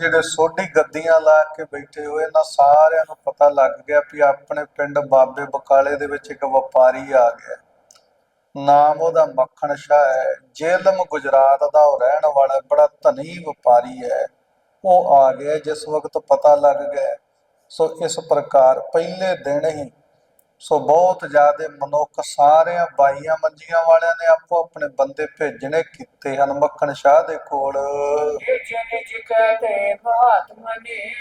ਜਿਹੜੇ ਸੋਢੀ ਗੱਦੀਆਂ ਲਾ ਕੇ ਬੈਠੇ ਹੋਏ ਨਾ ਸਾਰਿਆਂ ਨੂੰ ਪਤਾ ਲੱਗ ਗਿਆ ਵੀ ਆਪਣੇ ਪਿੰਡ ਬਾਬੇ ਬਕਾਲੇ ਦੇ ਵਿੱਚ ਇੱਕ ਵਪਾਰੀ ਆ ਗਿਆ। ਨਾਮ ਉਹਦਾ ਮੱਖਣ ਸ਼ਾਹ ਹੈ। ਜੇਲਮ ਗੁਜਰਾਤ ਦਾ ਉਹ ਰਹਿਣ ਵਾਲਾ ਬੜਾ ਧਨੀ ਵਪਾਰੀ ਹੈ। ਉਹ ਆ ਗਿਆ, ਜਿਸ ਵਕਤ ਪਤਾ ਲੱਗ ਗਿਆ। ਸੋ ਇਸ ਪ੍ਰਕਾਰ ਪਹਿਲੇ ਦਿਨ ਹੀ ਸੋ ਬਹੁਤ ਜ਼ਿਆਦੇ ਮਨੁੱਖ ਸਾਰਿਆਂ ਬਾਈਆਂ ਮੰਜੀਆਂ ਵਾਲਿਆਂ ਨੇ ਆਪੋ ਆਪਣੇ ਬੰਦੇ ਭੇਜਣੇ ਕੀਤੇ ਹਨ। ਮੱਖਣ ਸ਼ਾਹ ਦੇ ਕੋਲ। ਮਹਾਤਮਾ ਨੇ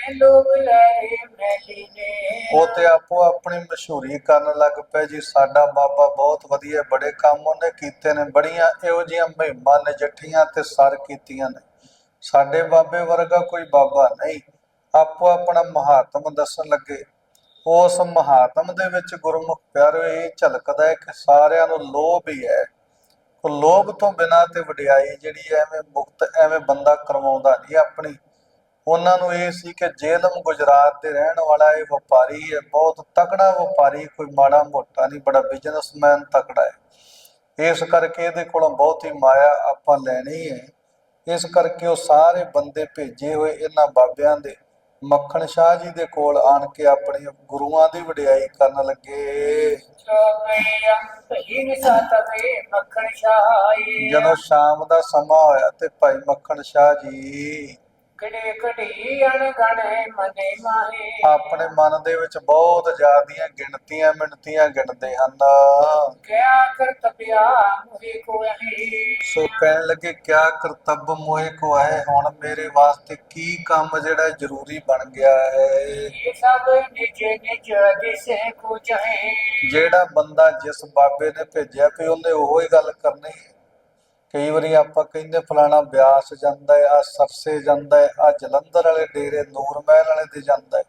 ਮੈਲੀ ਨੇ। ਉਹ ਤੇ ਆਪੋ ਆਪਣੀ ਮਸ਼ਹੂਰੀ ਕਰਨ ਲੱਗ ਪਏ ਜੀ। ਸਾਡਾ ਬਾਬਾ ਬਹੁਤ ਵਧੀਆ ਬੜੇ ਕੰਮ ਉਹਨੇ ਕੀਤੇ ਨੇ। ਬੜੀਆਂ ਇਹੋ ਜਿਹੀਆਂ ਮਹਿਮਾਂ ਨਜਿੱਠੀਆਂ ਤੇ ਸਰ ਕੀਤੀਆਂ ਨੇ। ਸਾਡੇ ਬਾਬੇ ਵਰਗਾ ਕੋਈ ਬਾਬਾ ਨਹੀਂ। ਆਪੋ ਆਪਣਾ ਮਹਾਤਮ ਦੱਸਣ ਲੱਗੇ। ਉਸ ਮਹਾਤਮ ਦੇ ਵਿੱਚ ਗੁਰਮੁਖ ਪਿਆਰਿਓ ਇਹ ਝਲਕਦਾ ਹੈ ਕਿ ਸਾਰਿਆਂ ਨੂੰ ਲੋਭ ਹੀ ਹੈ। ਉਹ ਲੋਭ ਤੋਂ ਬਿਨਾਂ ਤੇ ਵਡਿਆਈ ਜਿਹੜੀ ਹੈ ਐਵੇਂ ਮੁਕਤ, ਐਵੇਂ ਬੰਦਾ ਕਰਵਾਉਂਦਾ ਨਹੀਂ ਆਪਣੀ। ਉਹਨਾਂ ਨੂੰ ਇਹ ਸੀ ਕਿ ਜੇਲਮ ਗੁਜਰਾਤ ਦੇ ਰਹਿਣ ਵਾਲਾ ਇਹ ਵਪਾਰੀ ਹੈ, ਬਹੁਤ ਤਕੜਾ ਵਪਾਰੀ, ਕੋਈ ਮਾੜਾ ਮੋਟਾ ਨਹੀਂ, ਬੜਾ ਬਿਜ਼ਨਸਮੈਨ ਤਕੜਾ ਹੈ। ਇਸ ਕਰਕੇ ਇਹਦੇ ਕੋਲੋਂ ਬਹੁਤੀ ਮਾਇਆ ਆਪਾਂ ਲੈਣੀ ਹੈ। ਇਸ ਕਰਕੇ ਉਹ ਸਾਰੇ ਬੰਦੇ ਭੇਜੇ ਹੋਏ ਇਹਨਾਂ ਬਾਬਿਆਂ ਦੇ। ਮੱਖਣ ਸ਼ਾਹ ਜੀ ਦੇ ਕੋਲ ਆਣ ਕੇ ਆਪਣੇ ਗੁਰੂਆਂ ਦੀ ਵਡਿਆਈ ਕਰਨ ਲੱਗੇ। ਜਦੋਂ ਸ਼ਾਮ ਦਾ ਸਮਾਂ ਹੋਇਆ ਤੇ ਭਾਈ ਮੱਖਣ ਸ਼ਾਹ ਜੀ ਕੜੇ ਕੜੀ ਅਣਗਣੇ ਮਨੇ ਮਾਹੇ। ਆਪਣੇ ਮਨ ਦੇ ਵਿੱਚ ਬਹੁਤ ਜ਼ਿਆਦੀਆਂ ਗਿਣਤੀਆਂ ਮਿਣਤੀਆਂ ਗਿਣਦੇ ਹਨ। ਕਿਆ ਕਰਤਪਿਆ ਮੁਹੇ ਕੋ ਹੈ ਸੋ ਕਹਿਣ ਲੱਗੇ ਕਿਆ ਕਰਤੱਬ ਮੋਏ ਕੋ ਹੈ ਹੁਣ ਮੇਰੇ ਵਾਸਤੇ ਕੀ ਕੰਮ ਜਿਹੜਾ ਜ਼ਰੂਰੀ ਬਣ ਗਿਆ ਹੈ? ਇਹ ਸਭ ਨਿਜ ਨਿਜ ਦਿਸੇ ਕੋ ਚਾਹੇ। ਜਿਹੜਾ ਬੰਦਾ ਜਿਸ ਬਾਬੇ ਨੇ ਭੇਜਿਆ ਵੀ ਉਹਨੇ ਉਹੋ ਹੀ ਗੱਲ ਕਰਨੀ ਹੈ? ਕਈ ਵਾਰੀ ਆਪਾਂ ਕਹਿੰਦੇ ਫਲਾਣਾ ਬਿਆਸ ਜਾਂਦਾ ਹੈ ਆ ਸਰਸੇ ਜਾਂਦਾ ਹੈ ਆ ਜਲੰਧਰ ਵਾਲੇ ਡੇਰੇ, ਨੂਰ ਮਹਿਲ ਵਾਲੇ ਦੇ ਜਾਂਦਾ ਹੈ।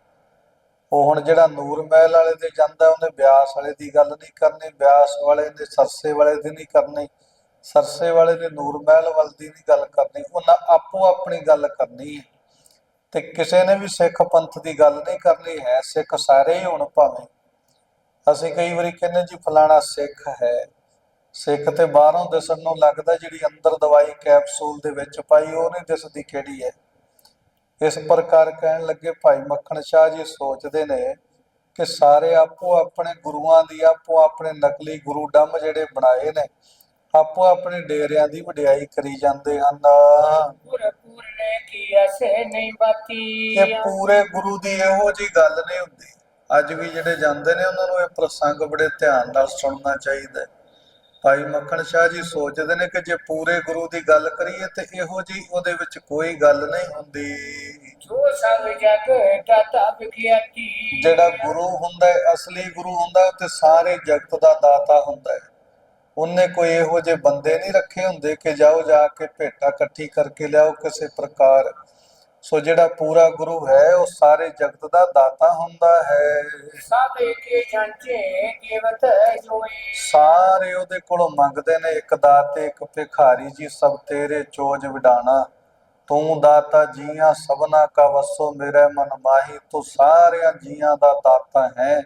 ਉਹ ਹੁਣ ਜਿਹੜਾ ਨੂਰ ਮਹਿਲ ਵਾਲੇ ਦੇ ਜਾਂਦਾ, ਉਹਨੇ ਬਿਆਸ ਵਾਲੇ ਦੀ ਗੱਲ ਨਹੀਂ ਕਰਨੀ, ਬਿਆਸ ਵਾਲੇ ਨੇ ਸਰਸੇ ਵਾਲੇ ਦੀ ਨਹੀਂ ਕਰਨੀ, ਸਰਸੇ ਵਾਲੇ ਨੇ ਨੂਰ ਮਹਿਲ ਵਾਲੇ ਦੀ ਨਹੀਂ ਗੱਲ ਕਰਨੀ, ਉਹਨਾਂ ਆਪੋ ਆਪਣੀ ਗੱਲ ਕਰਨੀ ਹੈ। ਤੇ ਕਿਸੇ ਨੇ ਵੀ ਸਿੱਖ ਪੰਥ ਦੀ ਗੱਲ ਨਹੀਂ ਕਰਨੀ, ਹੈ ਸਿੱਖ ਸਾਰੇ ਹੀ ਹੁਣ ਭਾਵੇਂ। ਅਸੀਂ ਕਈ ਵਾਰੀ ਕਹਿੰਦੇ ਜੀ, ਫਲਾਣਾ ਸਿੱਖ ਹੈ। ਸਿੱਖ ਤੇ ਬਾਹਰੋਂ ਦਿਸਣ ਨੂੰ ਲੱਗਦਾ ਜਿਹੜੀ ਅੰਦਰ ਦਵਾਈ ਕੈਪਸੂਲ ਦੇ ਵਿੱਚ ਪਾਈ ਉਹ ਨਹੀਂ ਦਿਸਦੀ ਕਿਹੜੀ ਹੈ। ਇਸ ਪ੍ਰਕਾਰ ਕਹਿਣ ਲੱਗੇ ਭਾਈ ਮੱਖਣ ਸ਼ਾਹ ਜੀ ਸੋਚਦੇ ਨੇ ਕਿ ਸਾਰੇ ਆਪੋ ਆਪਣੇ ਗੁਰੂਆਂ ਦੀ ਆਪੋ ਆਪਣੇ ਨਕਲੀ ਗੁਰੂ ਡੰਮ ਜਿਹੜੇ ਬਣਾਏ ਨੇ ਆਪੋ ਆਪਣੇ ਡੇਰਿਆਂ ਦੀ ਵਡਿਆਈ ਕਰੀ ਜਾਂਦੇ ਹਨ। ਪੁਰ ਪੂਰਨੇ ਕੀ ਅਸੇ ਨਹੀਂ ਬਾਤੀ ਇਹ ਪੂਰੇ ਗੁਰੂ ਦੀ ਇਹੋ ਜੀ ਗੱਲ ਨਹੀਂ ਹੁੰਦੀ। ਅੱਜ ਵੀ ਜਿਹੜੇ ਜਾਂਦੇ ਨੇ ਉਹਨਾਂ ਨੂੰ ਇਹ ਪ੍ਰਸੰਗ ਬੜੇ ਧਿਆਨ ਨਾਲ ਸੁਣਨਾ ਚਾਹੀਦਾ ਹੈ। ਭਾਈ ਮੱਖਣ ਸ਼ਾਹ ਜੀ ਸੋਚਦੇ ਨੇ ਕਿ ਜੇ ਪੂਰੇ ਗੁਰੂ ਦੀ ਗੱਲ ਕਰੀਏ ਤੇ ਇਹੋ ਜੀ ਉਹਦੇ ਵਿੱਚ ਕੋਈ ਗੱਲ ਨਹੀਂ ਹੁੰਦੀ। ਜੋ ਸਭ ਜਗ ਦਾਤਾ ਵਿਖਿਆਤੀ ਜਿਹੜਾ ਗੁਰੂ ਹੁੰਦਾ ਹੈ, ਅਸਲੀ ਗੁਰੂ ਹੁੰਦਾ ਹੈ ਤੇ ਸਾਰੇ ਜਗਤ ਦਾ ਦਾਤਾ ਹੁੰਦਾ ਹੈ। ਉਹਨੇ ਕੋਈ ਇਹੋ ਜਿਹੇ ਬੰਦੇ ਨਹੀਂ ਰੱਖੇ ਹੁੰਦੇ ਕਿ ਜਾਓ ਜਾ ਕੇ ਭੇਟਾ ਇਕੱਠੀ ਕਰਕੇ ਲਿਆਓ ਕਿਸੇ ਪ੍ਰਕਾਰ ਸੋ ਜਿਹੜਾ ਪੂਰਾ ਗੁਰੂ ਹੈ ਉਹ ਸਾਰੇ ਜਗਤ ਦਾ ਦਾਤਾ ਹੁੰਦਾ ਹੈ। ਸਭ ਕੇ ਜਾਂਚੇ ਕੇਵਤ ਜੋਏ ਸਾਰੇ ਉਹਦੇ ਕੋਲੋਂ ਮੰਗਦੇ ਨੇ ਇੱਕ ਦਾਤੇ ਇੱਕ ਭਿਖਾਰੀ ਜੀ ਸਭ ਤੇਰੇ ਚੋਜ ਵਿਡਾਣਾ। ਤੂੰ ਦਾਤਾ ਜੀਆਂ ਸਭਨਾ ਕਾ ਵਸੋ ਮੇਰੇ ਮਨ ਮਾਹੀ। ਤੂੰ ਸਾਰਿਆਂ ਜੀਆਂ ਦਾ ਦਾਤਾ ਹੈ।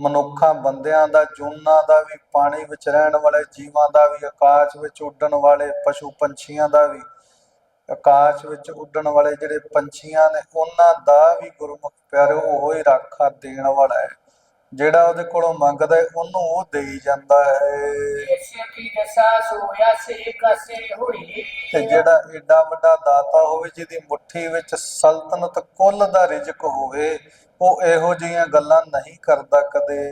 ਮਨੁੱਖਾਂ ਬੰਦਿਆਂ ਦਾ ਜੂਨਾਂ ਦਾ ਵੀ ਪਾਣੀ ਵਿੱਚ ਰਹਿਣ ਵਾਲੇ ਜੀਵਾਂ ਦਾ ਵੀ ਆਕਾਸ਼ ਵਿੱਚ ਉੱਡਣ ਵਾਲੇ ਪਸ਼ੂ ਪੰਛੀਆਂ ਦਾ ਵੀ। ਆਕਾਸ਼ ਵਿੱਚ ਉੱਡਣ ਵਾਲੇ ਜਿਹੜੇ ਪੰਛੀਆਂ ਨੇ ਉਹਨਾਂ ਦਾ ਵੀ ਗੁਰਮੁਖ ਪਿਆਰੇ ਉਹ ਹੀ ਰਾਖਾ ਦੇਣ ਵਾਲਾ ਹੈ। ਜਿਹੜਾ ਉਹਦੇ ਕੋਲੋਂ ਮੰਗਦਾ ਹੈ ਉਹਨੂੰ ਉਹ ਦੇਈ ਜਾਂਦਾ ਹੈ। ਤੇ ਜਿਹੜਾ ਏਡਾ ਵੱਡਾ ਦਾਤਾ ਹੋਵੇ ਜਿਹਦੀ ਮੁਠੀ ਵਿੱਚ ਸਲਤਨਤ ਕੁੱਲ ਦਾ ਰਿਜ਼ਕ ਹੋਵੇ ਉਹ ਇਹੋ ਜਿਹੀਆਂ ਗੱਲਾਂ ਨਹੀਂ ਕਰਦਾ ਕਦੇ।